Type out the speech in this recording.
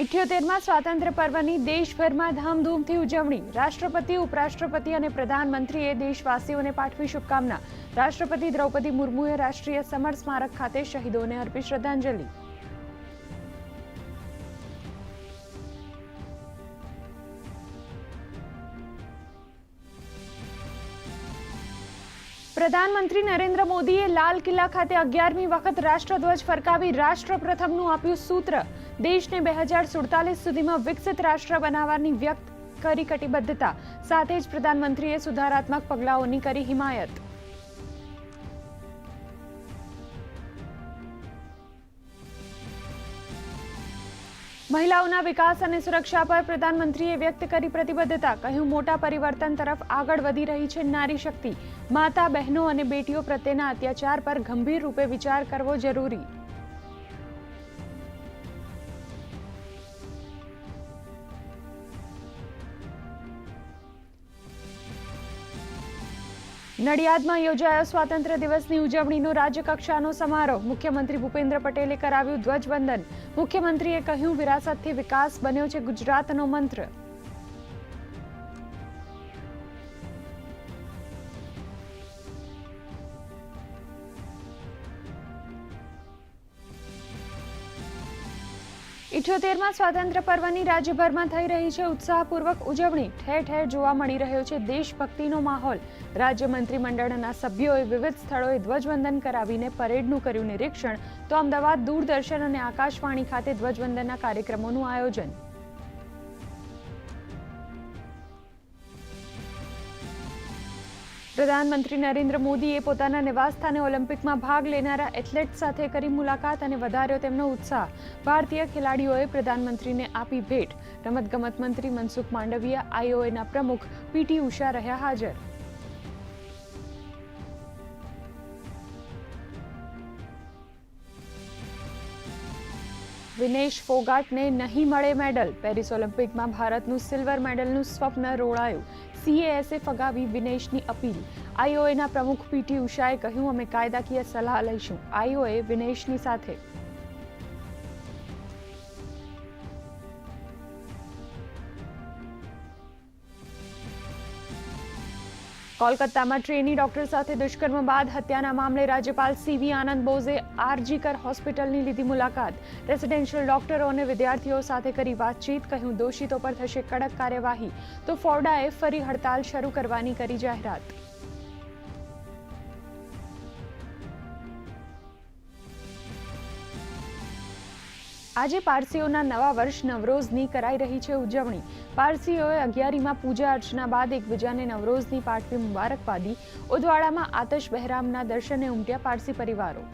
ઇઠ્યોતેરમાં સ્વાતંત્ર્ય પર્વની દેશભરમાં ધામધૂમથી ઉજવણી. રાષ્ટ્રપતિ, ઉપરાષ્ટ્રપતિ અને પ્રધાનમંત્રીએ દેશવાસીઓને પાઠવી શુભકામના. રાષ્ટ્રપતિ દ્રૌપદી મુર્મુએ રાષ્ટ્રીય સમર સ્મારક ખાતે શહીદોને અર્પી શ્રદ્ધાંજલિ. પ્રધાનમંત્રી નરેન્દ્ર મોદીએ લાલ કિલ્લા ખાતે અગિયારમી વખત રાષ્ટ્રધ્વજ ફરકાવી રાષ્ટ્ર પ્રથમનું આપ્યું સૂત્ર. દેશને બે હજાર સુડતાલીસ સુધીમાં વિકસિત રાષ્ટ્ર બનાવવાની વ્યક્ત કરી કટિબદ્ધતા. સાથે જ પ્રધાનમંત્રીએ સુધારાત્મક પગલાઓની કરી હિમાયત. મહિલાઓના વિકાસ અને સુરક્ષા પર પ્રધાનમંત્રીએ વ્યક્ત કરી પ્રતિબદ્ધતા. કહ્યું, મોટા પરિવર્તન તરફ આગળ વધી રહી છે નારી શક્તિ. માતા, બહેનો અને બેટીઓ પ્રત્યેના અત્યાચાર પર ગંભીર રૂપે વિચાર કરવો જરૂરી. નડિયાદમાં યોજાયો સ્વાતંત્ર્ય દિવસની ઉજવણીનો રાજ્યકક્ષાનો સમારોહ. મુખ્યમંત્રી ભૂપેન્દ્ર પટેલે કરાવ્યું ધ્વજવંદન. મુખ્યમંત્રીએ કહ્યું, વિરાસતથી વિકાસ બન્યો છે ગુજરાતનો મંત્ર. ઇઠ્યોતેરમાં સ્વાતંત્ર્ય પર્વની રાજ્યભરમાં થઈ રહી છે ઉત્સાહપૂર્વક ઉજવણી. ઠેર ઠેર જોવા મળી રહ્યો છે દેશભક્તિનો માહોલ. રાજ્ય મંત્રીમંડળના સભ્યોએ વિવિધ સ્થળોએ ધ્વજવંદન કરાવીને પરેડનું કર્યું નિરીક્ષણ. તો અમદાવાદ દૂરદર્શન અને આકાશવાણી ખાતે ધ્વજવંદનના કાર્યક્રમોનું આયોજન. પ્રધાનમંત્રી નરેન્દ્ર મોદીએ પોતાના નિવાસસ્થાને ઓલિમ્પિકમાં ભાગ લેનારા એથ્લેટ સાથે કરી મુલાકાત અને વધાર્યો તેમનો ઉત્સાહ. ભારતીય ખેલાડીઓએ પ્રધાનમંત્રીને આપી ભેટ. રમતગમત મંત્રી મનસુખ માંડવિયા, આઈઓએના પ્રમુખ પીટી ઉષા રહ્યા હાજર. વિનેશ ફોગાટને નહીં મળે મેડલ. પેરિસ ઓલિમ્પિકમાં ભારતનું સિલ્વર મેડલનું સ્વપ્ન રોળાયું. સીએએસે ફગાવી વિનેશની અપીલ. આઈઓએના પ્રમુખ પીટી ઉષાએ કહ્યું, અમે કાયદાકીય સલાહ લઈશું. આઈઓએ વિનેશની સાથે કોલકાતામાં ટ્રેની ડોક્ટર સાથે દુષ્કર્મ બાદ હત્યાના મામલે રાજ્યપાલ સીવી આનંદ બોઝે આરજીકર હોસ્પિટલની લીધી મુલાકાત. રેસિડેન્શિયલ ડોક્ટરો અને વિદ્યાર્થીઓ સાથે કરી વાતચીત, કહ્યું, દોષિતો પર થશે કડક કાર્યવાહી. તો ફોર્ડાએ ફરી હડતાલ શરૂ કરવાની કરી જાહેરાત. આજે પારસીઓના નવા વર્ષ નવરોઝની કરાઈ રહી છે ઉજવણી. પારસીઓએ અગિયારીમાં પૂજા અર્ચના બાદ એકબીજાને નવરોઝની પાઠવી મુબારકબાદી. ઉદવાડામાં આતશ બહેરામના દર્શને ઉમટ્યા પારસી પરિવારો.